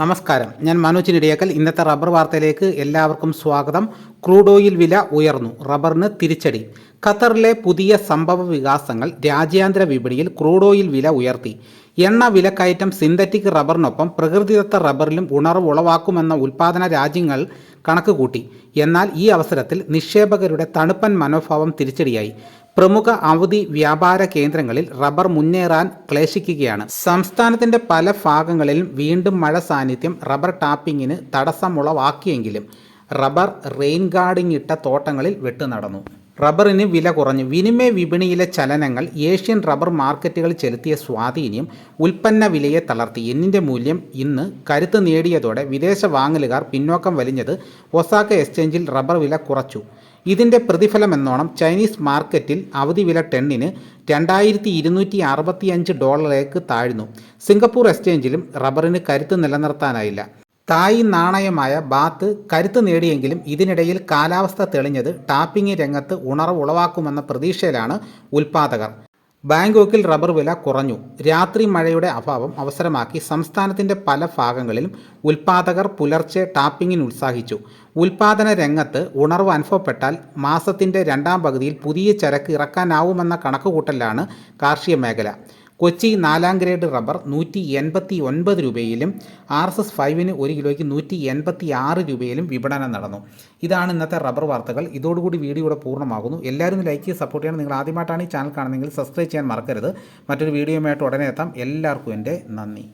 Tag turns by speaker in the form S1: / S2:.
S1: നമസ്കാരം. ഞാൻ മനോജ് നെടിയേക്കൽ ഇന്നത്തെ റബ്ബർ വാർത്തയിലേക്ക് എല്ലാവർക്കും സ്വാഗതം. ക്രൂഡ് ഓയിൽ വില ഉയർന്നു. റബ്ബറിന് തിരിച്ചടി. ഖത്തറിലെ പുതിയ സംഭവ വികാസങ്ങൾ രാജ്യാന്തര വിപണിയിൽ ക്രൂഡ് ഓയിൽ വില ഉയർത്തി. എണ്ണ വിലക്കയറ്റം സിന്തറ്റിക് റബ്ബറിനൊപ്പം പ്രകൃതിദത്ത റബ്ബറിലും ഉണർവ് ഉളവാക്കുമെന്ന ഉൽപാദന രാജ്യങ്ങൾ കണക്ക് കൂട്ടി എന്നാൽ ഈ അവസരത്തിൽ നിക്ഷേപകരുടെ തണുപ്പൻ മനോഭാവം തിരിച്ചടിയായി. പ്രമുഖ അവധി വ്യാപാര കേന്ദ്രങ്ങളിൽ റബ്ബർ മുന്നേറാൻ ക്ലേശിക്കുകയാണ്. സംസ്ഥാനത്തിന്റെ പല ഭാഗങ്ങളിലും വീണ്ടും മഴ സാന്നിധ്യം റബ്ബർ ടാപ്പിങ്ങിന് തടസ്സമുളവാക്കിയെങ്കിലും റബ്ബർ റെയിൻ ഗാർഡിംഗ് ഇട്ട തോട്ടങ്ങളിൽ വെട്ടു നടന്നു. റബ്ബറിന് വില കുറഞ്ഞു. വിനിമയ വിപണിയിലെ ചലനങ്ങൾ ഏഷ്യൻ റബ്ബർ മാർക്കറ്റുകളിൽ ചെലുത്തിയ സ്വാധീനം ഉൽപ്പന്ന വിലയെ തളർത്തി. എന്നിന്റെ മൂല്യം ഇന്ന് കരുത്ത് നേടിയതോടെ വിദേശ വാങ്ങലുകാർ പിന്നോക്കം വലിഞ്ഞത് ഒസാക്ക എക്സ്ചേഞ്ചിൽ റബ്ബർ വില കുറച്ചു. ഇതിന്റെ പ്രതിഫലമെന്നോണം ചൈനീസ് മാർക്കറ്റിൽ അവധി വില ടെണ്ണിന് രണ്ടായിരത്തി ഇരുന്നൂറ്റി അറുപത്തിയഞ്ച് ഡോളറിലേക്ക് താഴ്ന്നു. സിംഗപ്പൂർ എക്സ്ചേഞ്ചിലും റബ്ബറിന് കരുത്ത് നിലനിർത്താനായില്ല. തായ് നാണയമായ ബാത്ത് കരുത്ത് നേടിയെങ്കിലും ഇതിനിടയിൽ കാലാവസ്ഥ തെളിഞ്ഞത് ടാപ്പിംഗ് രംഗത്ത് ഉണർവ് ഉളവാക്കുമെന്ന പ്രതീക്ഷയിലാണ് ഉൽപ്പാദകർ. ബാങ്കോക്കിൽ റബ്ബർ വില കുറഞ്ഞു. രാത്രി മഴയുടെ അഭാവം അവസരമാക്കി സംസ്ഥാനത്തിന്റെ പല ഭാഗങ്ങളിലും ഉൽപാദകർ പുലർച്ചെ ടാപ്പിങ്ങിന് ഉത്സാഹിച്ചു. ഉൽപാദന രംഗത്ത് ഉണർവ് അനുഭവപ്പെട്ടാൽ മാസത്തിന്റെ രണ്ടാം പകുതിയിൽ പുതിയ ചരക്ക് ഇറക്കാനാവുമെന്ന കണക്കുകൂട്ടലാണ് കാർഷിക മേഖല. കൊച്ചി നാലാം ഗ്രേഡ് റബ്ബർ നൂറ്റി എൺപത്തി ഒൻപത് രൂപയിലും ആർ എസ് എസ് ഫൈവിന് ഒരു കിലോയ്ക്ക് നൂറ്റി എൺപത്തി ആറ് രൂപയിലും വിപണനം നടന്നു. ഇതാണ് ഇന്നത്തെ റബ്ബർ വാർത്തകൾ. ഇതോടുകൂടി വീഡിയോ ഇവിടെ പൂർണമാകുന്നു. എല്ലാവരും ലൈക്ക് ചെയ്ത് സപ്പോർട്ട് ചെയ്യണം. നിങ്ങൾ ആദ്യമായിട്ടാണ് ഈ ചാനൽ കാണുന്നതെങ്കിൽ സബ്സ്ക്രൈബ് ചെയ്യാൻ മറക്കരുത്. മറ്റൊരു വീഡിയോയുമായിട്ട് ഉടനെ എത്താം. എല്ലാവർക്കും എന്റെ നന്ദി.